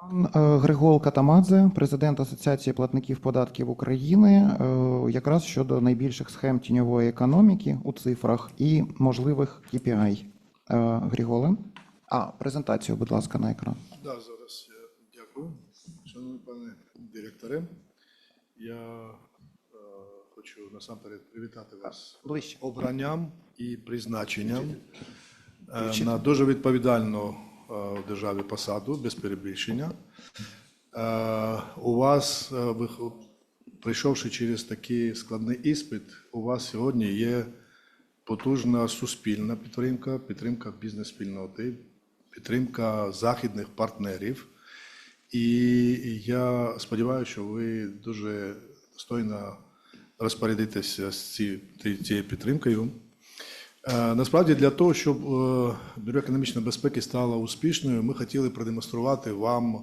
Пан е, Григол Катамадзе, президент Асоціації платників податків України, е, якраз щодо найбільших схем тіньової економіки у цифрах і можливих KPI. Е, Гріголе. А, презентацію, будь ласка, на екран. Да, зараз я дякую. Шановний пане директоре, я е, хочу насамперед привітати вас Ближче. обранням і призначенням е, на дуже відповідальну в державі посаду, без перебільшення. Е, У вас, е, прийшовши через такий складний іспит, у вас сьогодні є потужна суспільна підтримка, підтримка бізнес-спільноти, підтримка західних партнерів. І я сподіваюся, що ви дуже достойно розпорядитеся з ці- ці- цією підтримкою. Е, Насправді, для того, щоб е, Бюро економічної безпеки стало успішною, ми хотіли продемонструвати вам е,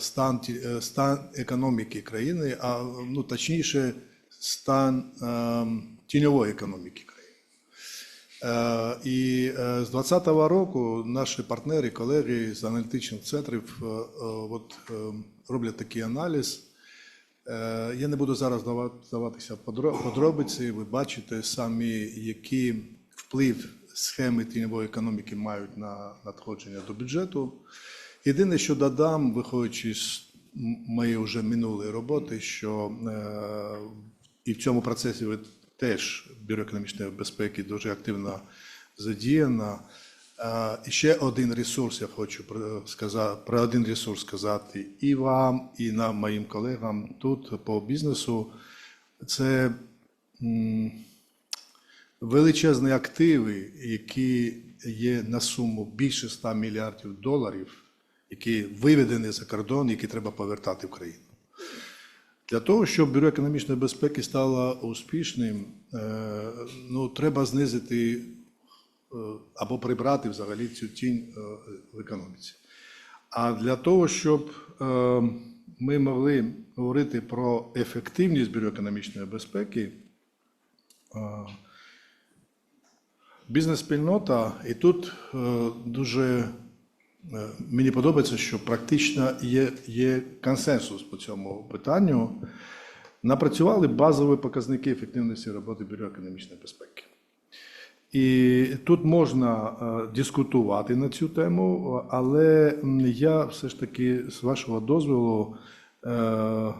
стан, стан економіки країни, а ну, точніше, стан тіньової економіки країни. І з 2020 року наші партнери, колеги з аналітичних центрів от, роблять такий аналіз. Е, Я не буду зараз дава- вдаватися в подробиці. Ви бачите самі, який вплив схеми тіньової економіки мають на надходження до бюджету. Єдине, що додам, виходячи з моєї вже минулої роботи, що е, і в цьому процесі ви теж Бюро економічної безпеки дуже активно задіяно. І ще один ресурс я хочу сказати, про один ресурс сказати і вам, і нам, моїм колегам тут по бізнесу. Це величезні активи, які є на суму більше 100 мільярдів доларів, які виведені за кордон, які треба повертати в країну. Для того, щоб Бюро економічної безпеки стало успішним, е, ну, треба знизити або прибрати взагалі цю тінь е, в економіці. А для того, щоб е, ми могли говорити про ефективність Бюро економічної безпеки, е, бізнес-спільнота, і тут е, дуже е, мені подобається, що практично є, є консенсус по цьому питанню. Напрацювали базові показники ефективності роботи Бюро економічної безпеки. І тут можна е, дискутувати на цю тему, але я все ж таки, з вашого дозволу, е,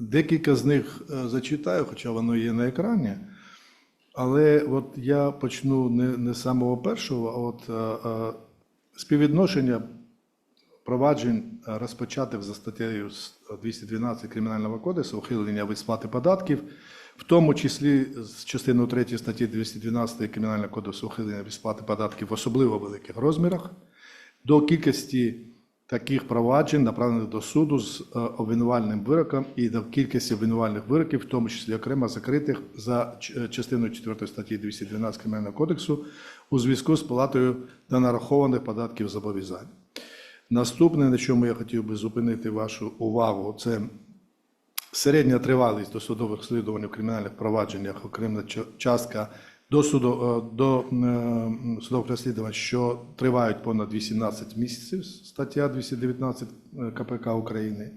декілька з них е, зачитаю, хоча воно є на екрані. Але от я почну не, не з самого першого, а от співвідношення проваджень розпочатих за статтею 212 Кримінального кодексу ухилення від сплати податків, в тому числі з частиною 3 статті 212 Кримінального кодексу ухилення від сплати податків в особливо великих розмірах, до кількості таких проваджень, направлених до суду з е, обвинувальним вироком і до кількості обвинувальних вироків, в тому числі окремо закритих за е, частиною 4 статті 212 Кримінального кодексу у зв'язку з платою та нарахованих податків зобов'язань. Наступне, на чому я хотів би зупинити вашу увагу, це середня тривалість досудових слідувань у кримінальних провадженнях, окрема частка до, суду, е, до е, судових розслідувань, що тривають понад 18 місяців, стаття 219 КПК України.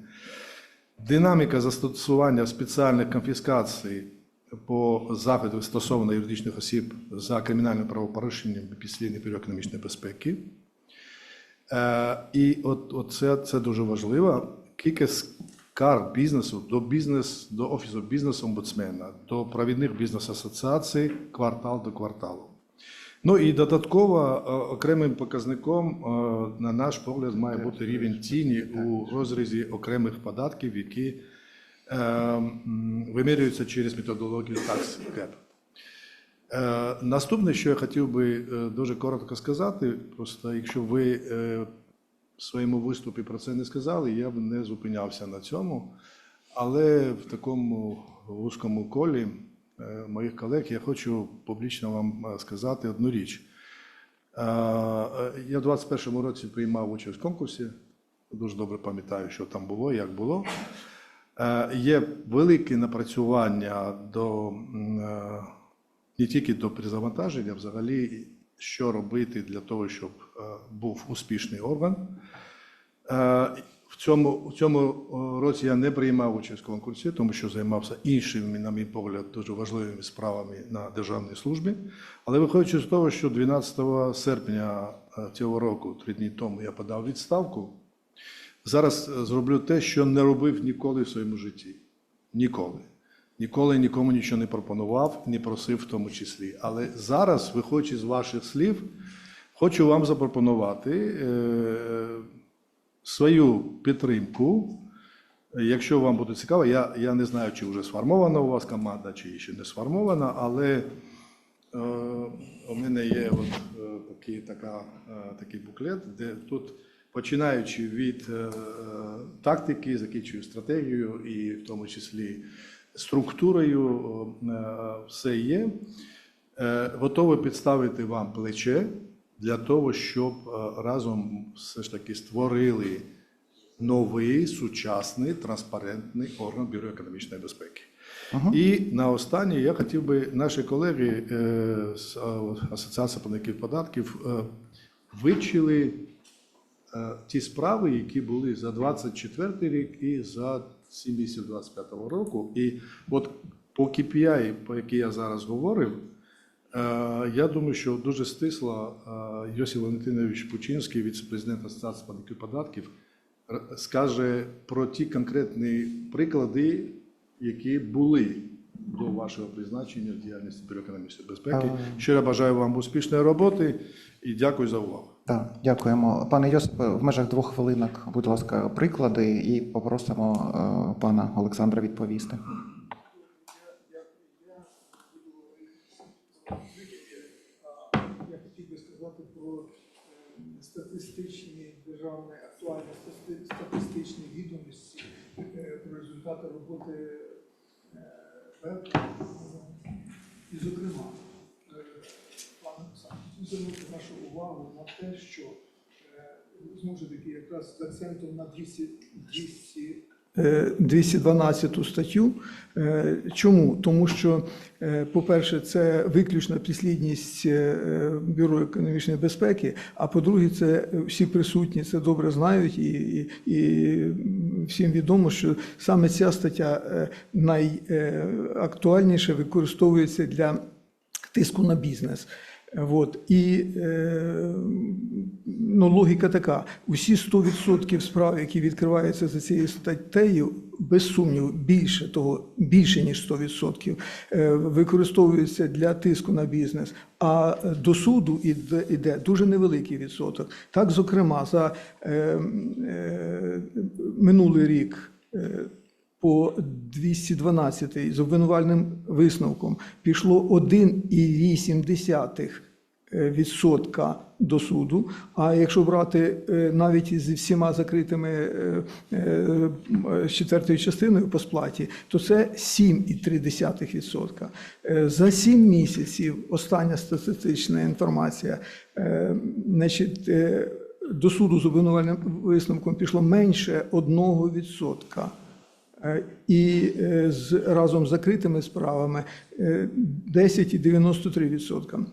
Динаміка застосування спеціальних конфіскацій по заходу стосовно юридичних осіб за кримінальним правопорушенням після Бюро економічної безпеки. Е, і от, от це, це дуже важливо. Кількість скарг бізнесу до бізнес, до офісу бізнес-омбудсмена, до провідних бізнес-асоціацій квартал до кварталу. Ну і додатково окремим показником, на наш погляд, має бути рівень тіні у розрізі окремих податків, які вимірюються через методологію tax gap. Наступне, що я хотів би дуже коротко сказати, просто якщо ви своєму виступі про це не сказали, я б не зупинявся на цьому. Але в такому вузькому колі е, моїх колег я хочу публічно вам е, сказати одну річ. Е, Я в 21-му році приймав участь в конкурсі. Дуже добре пам'ятаю, що там було, як було. Є велике напрацювання до не тільки до перезавантаження, взагалі, що робити для того, щоб е, був успішний орган. Е, В цьому, в цьому році я не приймав участь в конкурсі, тому що займався іншими, на мій погляд, дуже важливими справами на державній службі. Але виходячи з того, що 12 серпня е, цього року, три дні тому, я подав відставку, зараз е, зроблю те, що не робив ніколи в своєму житті. Ніколи. Ніколи нікому нічого не пропонував, не просив в тому числі. Але зараз, виходячи з ваших слів, хочу вам запропонувати е, свою підтримку. Якщо вам буде цікаво, я, я не знаю, чи вже сформована у вас команда, чи ще не сформована, але е, у мене є от, е, такий, така, е, такий буклет, де тут, починаючи від е, е, тактики, закінчую стратегією і в тому числі структурою, е, все є. Е, Готовий підставити вам плече для того, щоб е, разом все ж таки створили новий сучасний транспарентний орган Бюро економічної безпеки. І на останнє я хотів би наші колеги е, з е, Асоціації платників податків е, вивчили е, ті справи, які були за 24 рік і за 7 місяців 25 року. І от по KPI, по якій я зараз говорив, е, я думаю, що дуже стисло е, Йосиф Валентинович Пучинський, віце-президент Асоціації податків, скаже про ті конкретні приклади, які були до вашого призначення в діяльності Бюро економічної безпеки. Щиро бажаю вам успішної роботи і дякую за увагу. Так, дякуємо. Пане Йосипе, в межах двох хвилинок, будь ласка, приклади і попросимо е, пана Олександра відповісти. Я хотів би сказати про е, статистичні державні актуальні статистичні відомості е, про результати роботи. І, зокрема, е, пане Олександр, хотів звернути вашу увагу на те, що е, знову ж таки якраз з акцентом на 200, 200 212 Е, статтю. Е, Чому? Тому що, е, по-перше, це виключна підслідність е, Бюро економічної безпеки, а по-друге, це всі присутні це добре знають, і, і, і всім відомо, що саме ця стаття найактуальніше використовується для тиску на бізнес. От. І е, ну, логіка така: усі 100% справ, які відкриваються за цією статтею, без сумніву, більше того, більше ніж 100%, е, використовуються для тиску на бізнес. А до суду іде, іде дуже невеликий відсоток. Так, зокрема, за е, е, минулий рік. Е, по 212 з обвинувальним висновком пішло 1,8 відсотка до суду. А якщо брати е, навіть із всіма закритими е, е, четвертою частиною по сплаті, то це 7,3%. Е, За 7 місяців остання статистична інформація, е, значить, е, до суду з обвинувальним висновком пішло менше 1%. Е, І е, з, разом з закритими справами е, 10,93%.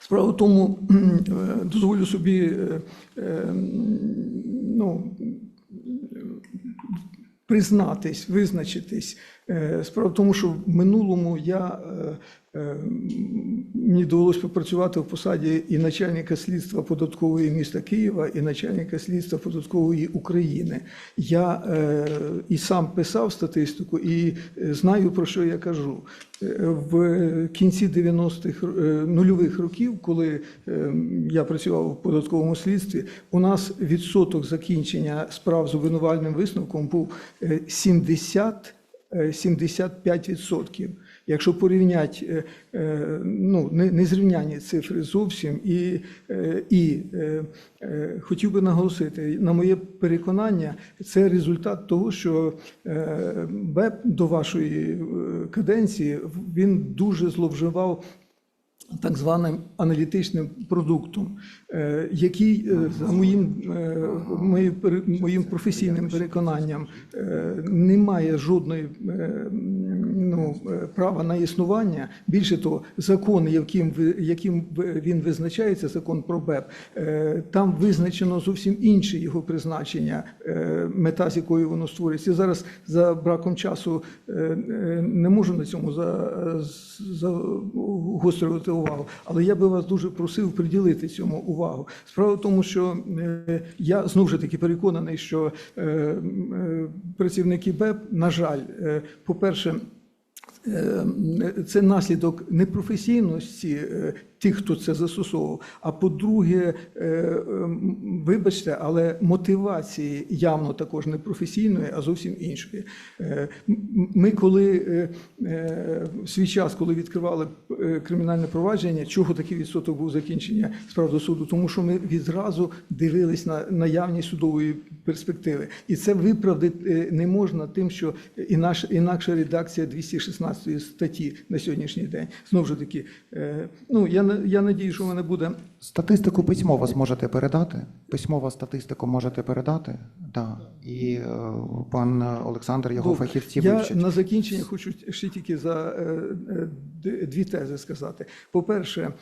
Справа в тому, е, дозволю собі е, е, ну, признатись, визначитись. Е, Справа в тому, що в минулому я е, е, мені довелося попрацювати в посаді і начальника слідства податкової міста Києва, і начальника слідства податкової України. Я і сам писав статистику, і знаю про що я кажу. В кінці 90-х е, нульових років, коли я працював в податковому слідстві, у нас відсоток закінчення справ з обвинувальним висновком був е, 70 е, 75%. Якщо порівняти, е, е, ну, не, не цифри зовсім, і, е, і хотів би наголосити, на моє переконання, це результат того, що БЕП до вашої каденції він дуже зловживав так званим аналітичним продуктом, е, який е, за моїм, е, моїм, професійним переконанням не має жодної ну, права на існування. Більше того, закон, яким, яким він визначається, закон про БЕП, там визначено зовсім інше його призначення, мета, з якою воно створюється. Зараз за браком часу не можу на цьому за, загострювати увагу, але я би вас дуже просив приділити цьому увагу. Справа в тому, що е, я знову ж таки переконаний, що е, е, працівники БЕП, на жаль, е, по-перше, Е, це наслідок непрофесійності тих, хто це застосовував. А по-друге, е, ем, вибачте, але мотивації явно також не професійної, а зовсім іншої. Е, Ми, коли е, в свій час, коли відкривали кримінальне провадження, чого такий відсоток був закінчення справ до суду? Тому що ми відразу дивились на наявність судової перспективи. І це виправдати не можна тим, що інакша редакція 216 статті на сьогоднішній день. Знову ж таки, ну я на- я надію, що в мене буде Статистику письмово зможете передати. Письмова статистику можете передати. Да. І е, пан Олександр, його Добре. фахівці Я вивчать. на закінчення хочу ще тільки за е, е, дві тези сказати. По-перше,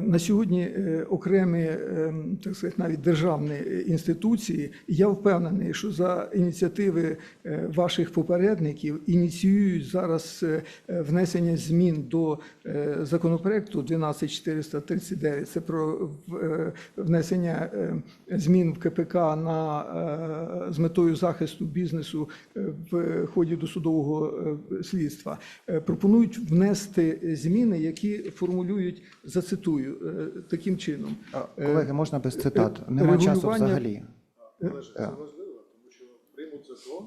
на сьогодні окремі, так сказати, навіть державні інституції, я впевнений, що за ініціативи ваших попередників ініціюють зараз внесення змін до законопроекту 12439. Це про внесення змін в КПК на з метою захисту бізнесу е, в ході досудового е, слідства. Е, Пропонують внести зміни, які формулюють, зацитую таким чином. Колеги, можна без цитат? Немає часу взагалі. Е.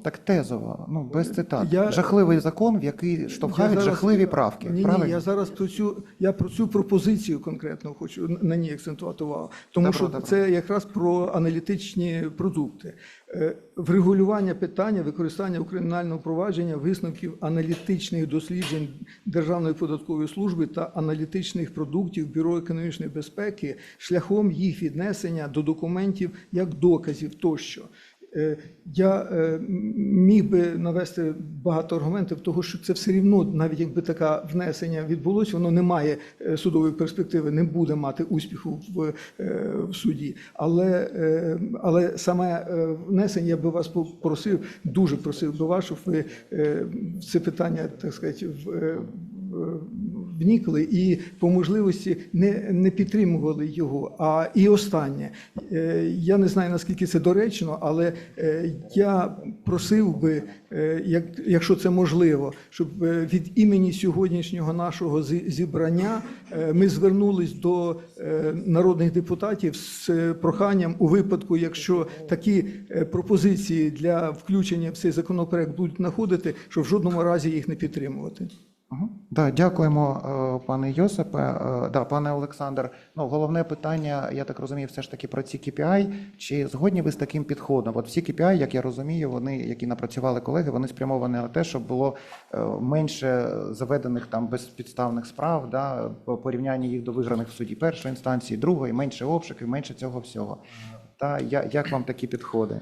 Так тезово, ну без цитат. Я- Жахливий закон, в який штовхають зараз- жахливі правки. Ні, правильно? ні, я зараз про цю я про цю пропозицію конкретно хочу на ній акцентувати увагу. Тому Добре, що добре. це якраз про аналітичні продукти. Е, Врегулювання питання використання у кримінальному провадження висновків аналітичних досліджень Державної податкової служби та аналітичних продуктів Бюро економічної безпеки шляхом їх віднесення до документів як доказів тощо. Е, Я е, міг би навести багато аргументів того, що це все рівно, навіть якби таке внесення відбулося, воно не має е, судової перспективи, не буде мати успіху в, в суді. Але, але саме внесення я би вас попросив, дуже просив би вас, щоб ви це питання, так сказати, в, вникли і по можливості не, не підтримували його. А і останнє, е, я не знаю наскільки це доречно, але е, я просив би, е, як, якщо це можливо, щоб від імені сьогоднішнього нашого зі- зібрання ми звернулись до народних депутатів з проханням у випадку, якщо такі пропозиції для включення в цей законопроект будуть знаходити, що в жодному разі їх не підтримувати. Угу. Да, дякуємо, е, пане Йосипе. Е, Да, пане Олександр. Ну, головне питання, я так розумію, все ж таки про ці KPI. Чи згодні ви з таким підходом? От всі KPI, як я розумію, вони, які напрацювали колеги, вони спрямовані на те, щоб було е, менше заведених там безпідставних справ, да, по порівнянні їх до виграних в суді першої інстанції, другої, менше обшуків, менше цього всього. Та як вам такі підходи?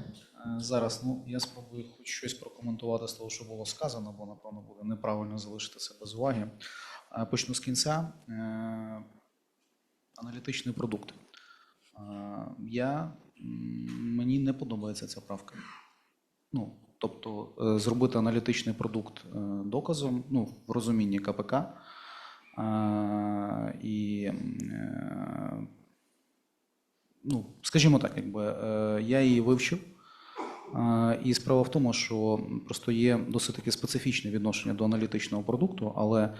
Е, Зараз ну я спробую хоч щось прокоментувати з того, що було сказано, бо напевно буде неправильно залишити це без уваги. Е, Почну з кінця. Е, Аналітичний продукт. Я мені не подобається ця правка. Ну, тобто, зробити аналітичний продукт доказом, ну, в розумінні КПК. І ну, скажімо так, якби я її вивчив. Е, І справа в тому, що просто є досить таки специфічне відношення до аналітичного продукту, але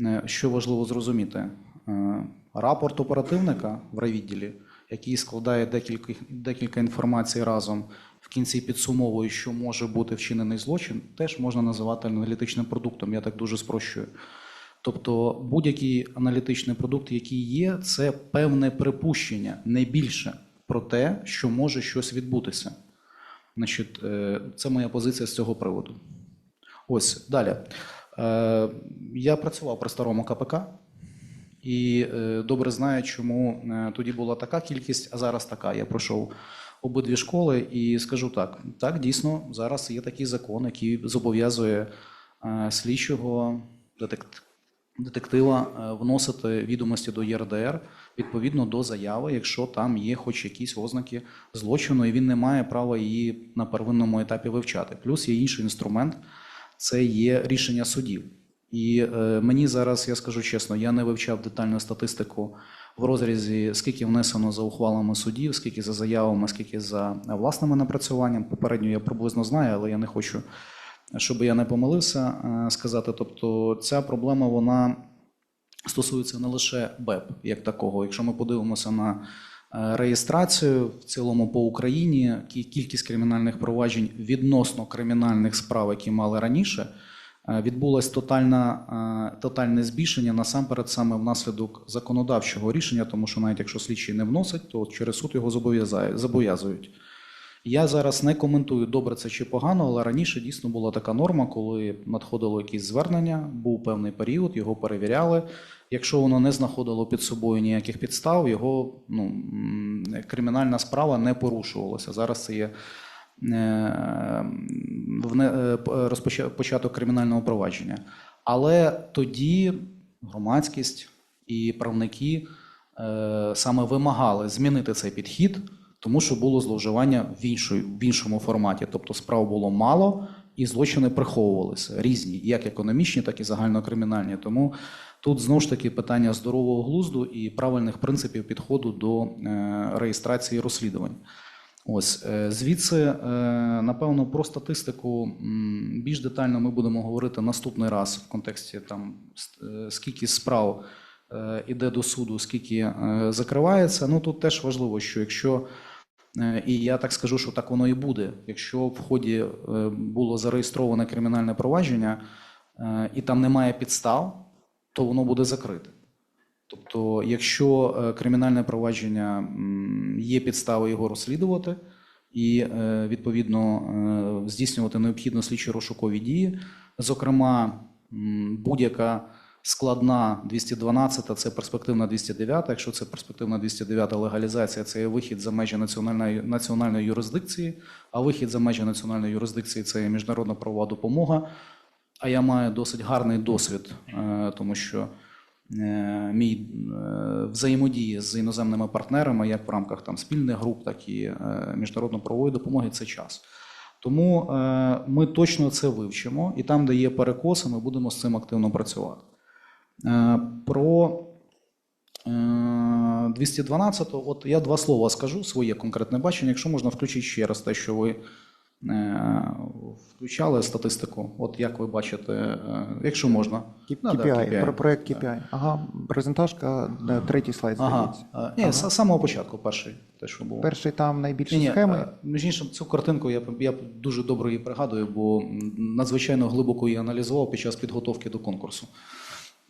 е, що важливо зрозуміти, е, рапорт оперативника в райвідділі, який складає декілька, декілька інформацій разом, в кінці підсумовує, що може бути вчинений злочин, теж можна називати аналітичним продуктом. Я так дуже спрощую. Тобто будь-який аналітичний продукт, який є, це певне припущення, не більше про те, що може щось відбутися. Значить, е, це моя позиція з цього приводу. Ось далі. Е, Я працював при старому КПК, і е, добре знаю, чому тоді була така кількість, а зараз така. Я пройшов обидві школи і скажу так: так, дійсно, зараз є такий закон, який зобов'язує слідчого детектива вносити відомості до ЄРДР відповідно до заяви, якщо там є хоч якісь ознаки злочину, і він не має права її на первинному етапі вивчати. Плюс є інший інструмент це є рішення судів. І е, мені зараз, я скажу чесно, я не вивчав детальну статистику в розрізі, скільки внесено за ухвалами судів, скільки за заявами, скільки за власними напрацюванням. Попередньо я приблизно знаю, але я не хочу, щоб я не помилився е, сказати. Тобто, ця проблема вона стосується не лише БЕП як такого. Якщо ми подивимося на е, реєстрацію в цілому по Україні, кі- кількість кримінальних проваджень відносно кримінальних справ, які мали раніше, е, відбулось тотальна, е, тотальне збільшення насамперед саме внаслідок законодавчого рішення, тому що навіть якщо слідчий не вносить, то через суд його зобов'язують. Я зараз не коментую, добре це чи погано, але раніше дійсно була така норма, коли надходило якесь звернення, був певний період, його перевіряли. Якщо воно не знаходило під собою ніяких підстав, його ну, кримінальна справа не порушувалася. Зараз це є е, е, розпоча- початок кримінального провадження. Але тоді громадськість і правники е, саме вимагали змінити цей підхід, тому що було зловживання в, іншої, в іншому форматі. Тобто справ було мало і злочини приховувалися різні, як економічні, так і загальнокримінальні. Тому тут знову ж таки питання здорового глузду і правильних принципів підходу до е, реєстрації розслідувань. Ось е, звідси, е, напевно, про статистику більш детально ми будемо говорити наступний раз в контексті там скільки справ іде до суду, скільки закривається. Ну тут теж важливо, що якщо і я так скажу, що так воно і буде. Якщо в ході е, було зареєстроване кримінальне провадження е, і там немає підстав, то воно буде закрите. Тобто, якщо е, кримінальне провадження є підстави його розслідувати і е, відповідно е, здійснювати необхідно слідчі розшукові дії, зокрема, будь-яка складна 212-та це перспективна 209, якщо це перспективна 209 легалізація, це є вихід за межі національної, національної юрисдикції, а вихід за межі національної юрисдикції це є міжнародна правова допомога. А я маю досить гарний досвід, е, тому що е, мій е, взаємодії з іноземними партнерами, як в рамках там спільних груп, так і міжнародно-правової допомоги, це час. Тому ми точно це вивчимо, і там, де є перекоси, ми будемо з цим активно працювати. Е, Про е, 212, от я два слова скажу, своє конкретне бачення. Якщо можна включити ще раз те, що ви е, включали статистику, от як ви бачите, е, якщо можна. Ну, да, KPI, про проект KPI. Ага, презентажка, е, третій слайд Ага. Е, Ні, з самого початку, перший, те, що було. Перший там найбільші Ні, схеми. е, Між іншим, цю картинку я, я дуже добре її пригадую, бо надзвичайно глибоко її аналізував під час підготовки до конкурсу.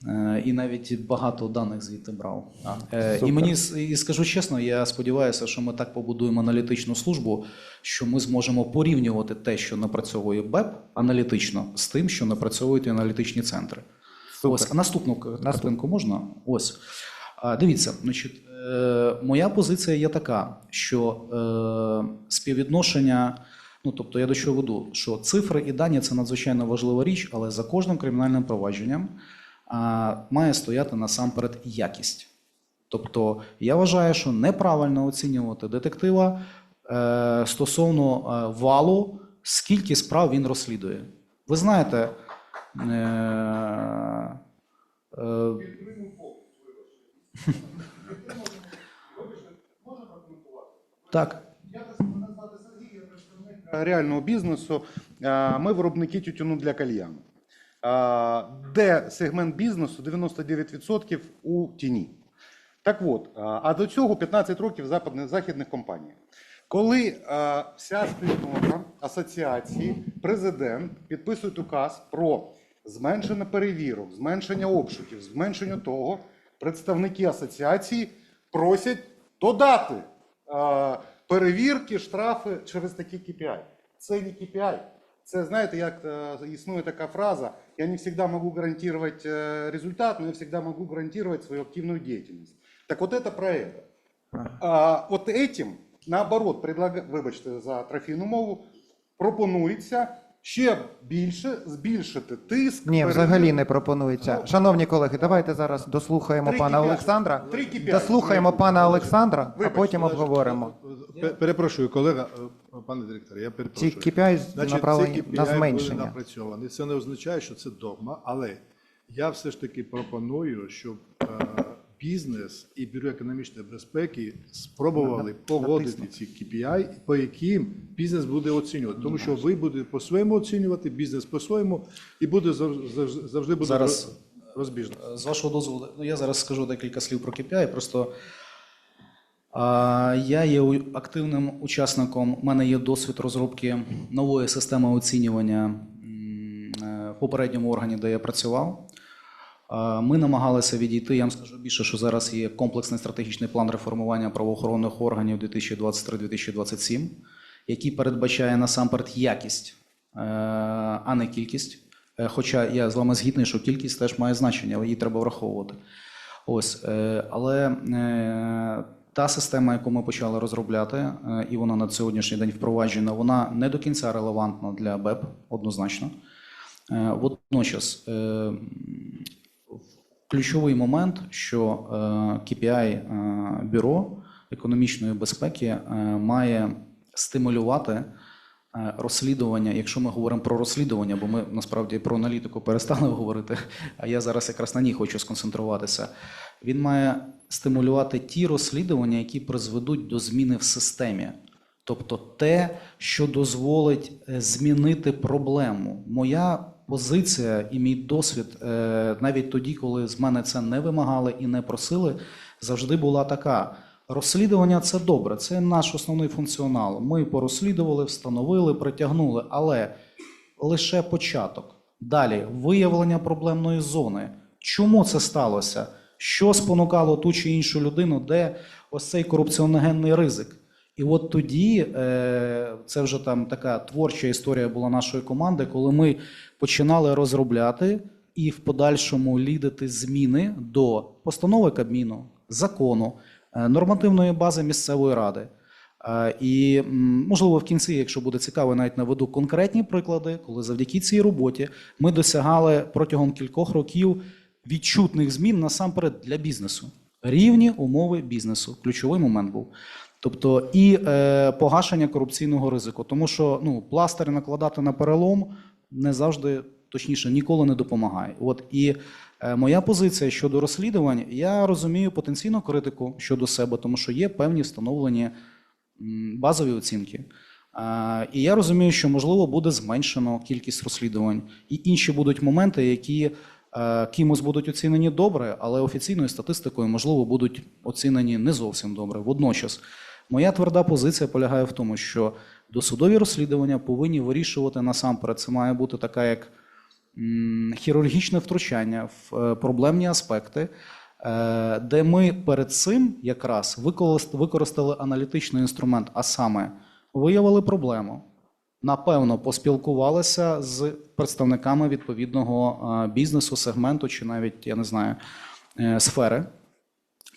Е, І навіть багато даних звідти брав. Е, І мені і скажу чесно, я сподіваюся, що ми так побудуємо аналітичну службу, що ми зможемо порівнювати те, що напрацьовує БЕП аналітично, з тим, що напрацьовують аналітичні центри. Супер. Ось наступну картинку можна? Ось. А, Дивіться, значить, е, моя позиція є така, що е, співвідношення, ну тобто я до чого веду, що цифри і дані це надзвичайно важлива річ, але за кожним кримінальним провадженням а, має стояти насамперед якість. Тобто я вважаю, що неправильно оцінювати детектива е, стосовно е, валу, скільки справ він розслідує. Ви знаєте, е, так. реального бізнесу. Ми виробники тютюну для кальяну. Де сегмент бізнесу 99% у тіні. Так от, а до цього 15 років западних західних компаній. Коли вся спільнота асоціації, президент підписують указ про зменшення перевірок, зменшення обшуків, зменшення того, представники асоціації просять додати перевірки, штрафи через такі KPI. Це не KPI, Це знаєте, як е, існує така фраза: я не завжди можу гарантувати е, результат, но я завжди можу гарантувати свою активну діяльність. Так от це про це. А, от этим, наоборот, предлаг... вибачте за трофійну мову, пропонується ще більше збільшити тиск. Ні, перед- взагалі не пропонується. Шановні колеги, давайте зараз дослухаємо Три пана. Олександра. Три KPI. Дослухаємо пана Олександра, а Вибачте, потім значить, обговоримо. пе- Перепрошую, колега, е, пане директоре, я Ці перепрошую. KPI направлені ці на KPI були зменшення. напрацьовані. Це не означає, що це догма, але я все ж таки пропоную, щоб е, бізнес і бюро економічної безпеки спробували погодити ці KPI, по яким бізнес буде оцінювати. Тому що ви будете по-своєму оцінювати, бізнес по-своєму, і буде зав- зав- завжди буде Зараз- розбіжно. З вашого дозволу, ну я зараз скажу декілька слів про KPI. Просто а, я є активним учасником. У мене є досвід розробки нової системи оцінювання е, в попередньому органі, де я працював. А, Ми намагалися відійти. Я вам скажу більше, що зараз є комплексний стратегічний план реформування правоохоронних органів 2023-2027, який передбачає насамперед якість, е, а не кількість. Е, Хоча я з вами згідний, що кількість теж має значення, її треба враховувати. Ось, е, але е, та система, яку ми почали розробляти, е, і вона на сьогоднішній день впроваджена, вона не до кінця релевантна для БЕП, однозначно. Е, Водночас, е, ключовий момент, що е, KPI е, бюро економічної безпеки е, має стимулювати е, розслідування, якщо ми говоримо про розслідування, бо ми насправді про аналітику перестали говорити, а я зараз якраз на ній хочу сконцентруватися. Він має стимулювати ті розслідування, які призведуть до зміни в системі. Тобто те, що дозволить е, змінити проблему. Моя позиція і мій досвід, е, навіть тоді, коли з мене це не вимагали і не просили, завжди була така. Розслідування це добре, це наш основний функціонал. Ми порозслідували, встановили, притягнули, але лише початок. Далі виявлення проблемної зони. Чому це сталося? Що спонукало ту чи іншу людину, де ось цей корупціоногенний ризик? І от тоді е, це вже там така творча історія була нашої команди, коли ми починали розробляти і в подальшому лідити зміни до постанови Кабміну, закону, е, нормативної бази місцевої ради. Е, І можливо в кінці, якщо буде цікаво, навіть наведу конкретні приклади, коли завдяки цій роботі ми досягали протягом кількох років відчутних змін насамперед для бізнесу. Рівні умови бізнесу. Ключовий момент був. Тобто і е, погашення корупційного ризику, тому що ну, пластир накладати на перелом не завжди, точніше, ніколи не допомагає. От і е, моя позиція щодо розслідувань, я розумію потенційну критику щодо себе, тому що є певні встановлені базові оцінки. А, І я розумію, що можливо буде зменшено кількість розслідувань, і інші будуть моменти, які е, кимось будуть оцінені добре, але офіційною статистикою, можливо, будуть оцінені не зовсім добре. Водночас, моя тверда позиція полягає в тому, що досудові розслідування повинні вирішувати насамперед. Це має бути така як хірургічне втручання в е, проблемні аспекти, е, де ми перед цим якраз використ- використали аналітичний інструмент, а саме виявили проблему. Напевно, поспілкувалися з представниками відповідного е, бізнесу, сегменту чи навіть я не знаю е, сфери.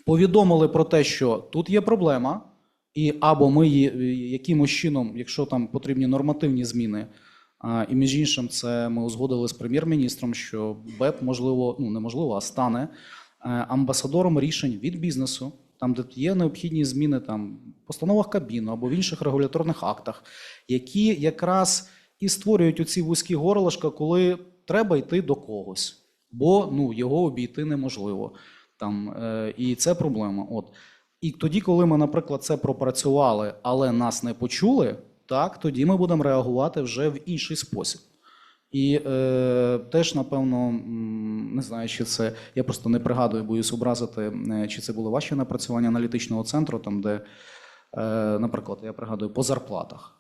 Повідомили про те, що тут є проблема, і або ми її якимось чином, якщо там потрібні нормативні зміни, і між іншим, це ми узгодили з прем'єр-міністром, що БЕП можливо, ну неможливо, а стане е, амбасадором рішень від бізнесу, там, де є необхідні зміни там постановах Кабміну або в інших регуляторних актах, які якраз і створюють оці вузькі горлишка, коли треба йти до когось, бо ну його обійти неможливо. Там, е, і це проблема. От. І тоді, коли ми, наприклад, це пропрацювали, але нас не почули, так, тоді ми будемо реагувати вже в інший спосіб. І е, теж, напевно, не знаю, чи це. Я просто не пригадую, боюсь образити, е, чи це були ваші напрацювання аналітичного центру, там, де, наприклад, я пригадую, по зарплатах.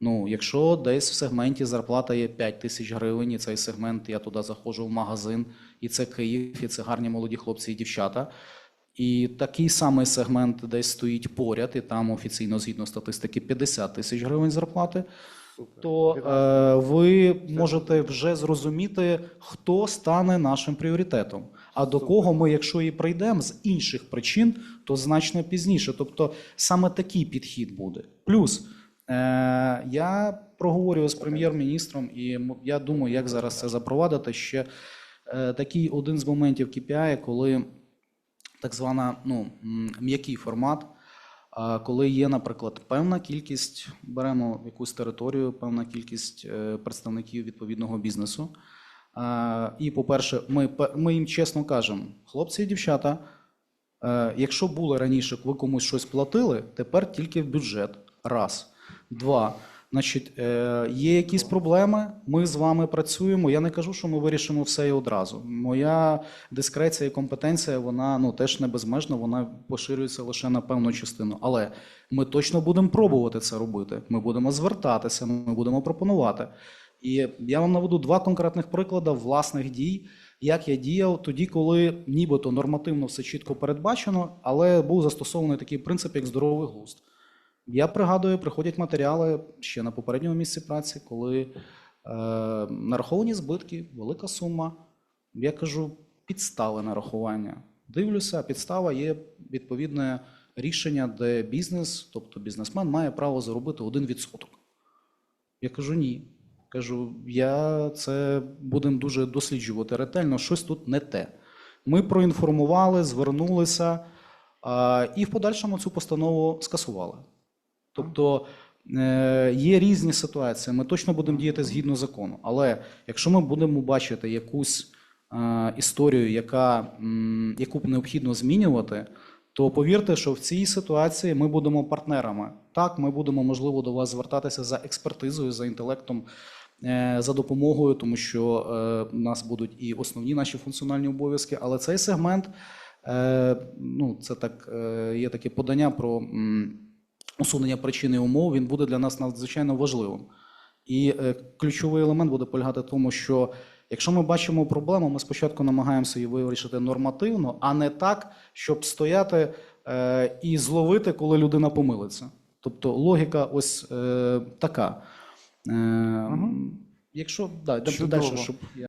Ну, якщо десь в сегменті зарплата є 5 тисяч гривень, і цей сегмент, я туди заходжу в магазин, і це Київ, і це гарні молоді хлопці і дівчата. І такий самий сегмент десь стоїть поряд, і там офіційно, згідно статистики, 50 тисяч гривень зарплати. То е, ви можете вже зрозуміти, хто стане нашим пріоритетом. А до кого ми, якщо і прийдемо з інших причин, то значно пізніше. Тобто саме такий підхід буде. Плюс е, я проговорював з прем'єр-міністром, і я думаю, як зараз це запровадити. Ще е, такий один з моментів KPI, коли так звана ну, м'який формат. Коли є, наприклад, певна кількість, беремо якусь територію, певна кількість е, представників відповідного бізнесу. І, по-перше, ми, ми їм чесно кажемо, хлопці і дівчата, е, якщо було раніше, ви комусь щось платили, тепер тільки в бюджет. Раз. Два. Значить, е, є якісь проблеми, ми з вами працюємо. Я не кажу, що ми вирішимо все і одразу. Моя дискреція і компетенція, вона ну теж не безмежна, вона поширюється лише на певну частину. Але ми точно будемо пробувати це робити. Ми будемо звертатися, ми будемо пропонувати. І я вам наведу два конкретних приклади власних дій, як я діяв тоді, коли нібито нормативно все чітко передбачено, але був застосований такий принцип, як здоровий глузд. Я пригадую, приходять матеріали ще на попередньому місці праці, коли е, нараховані збитки, велика сума. Я кажу, підстави нарахування. Дивлюся, підстава є відповідне рішення, де бізнес, тобто бізнесмен, має право заробити 1%. Я кажу, ні. Кажу, я це будемо дуже досліджувати ретельно, щось тут не те. Ми проінформували, звернулися і в подальшому цю постанову скасували. Тобто е, є різні ситуації. Ми точно будемо діяти згідно закону. Але якщо ми будемо бачити якусь е, історію, яка, яку необхідно змінювати, то повірте, що в цій ситуації ми будемо партнерами. Так, ми будемо, можливо, до вас звертатися за експертизою, за інтелектом, е, за допомогою, тому що е, у нас будуть і основні наші функціональні обов'язки. Але цей сегмент, ну, це так, є таке подання про. Усунення причин і умов, він буде для нас надзвичайно важливим. І е, ключовий елемент буде полягати в тому, що якщо ми бачимо проблему, ми спочатку намагаємося її вирішити нормативно, а не так, щоб стояти е, і зловити, коли людина помилиться. Тобто логіка ось е, така. Якщо да, далі, щоб я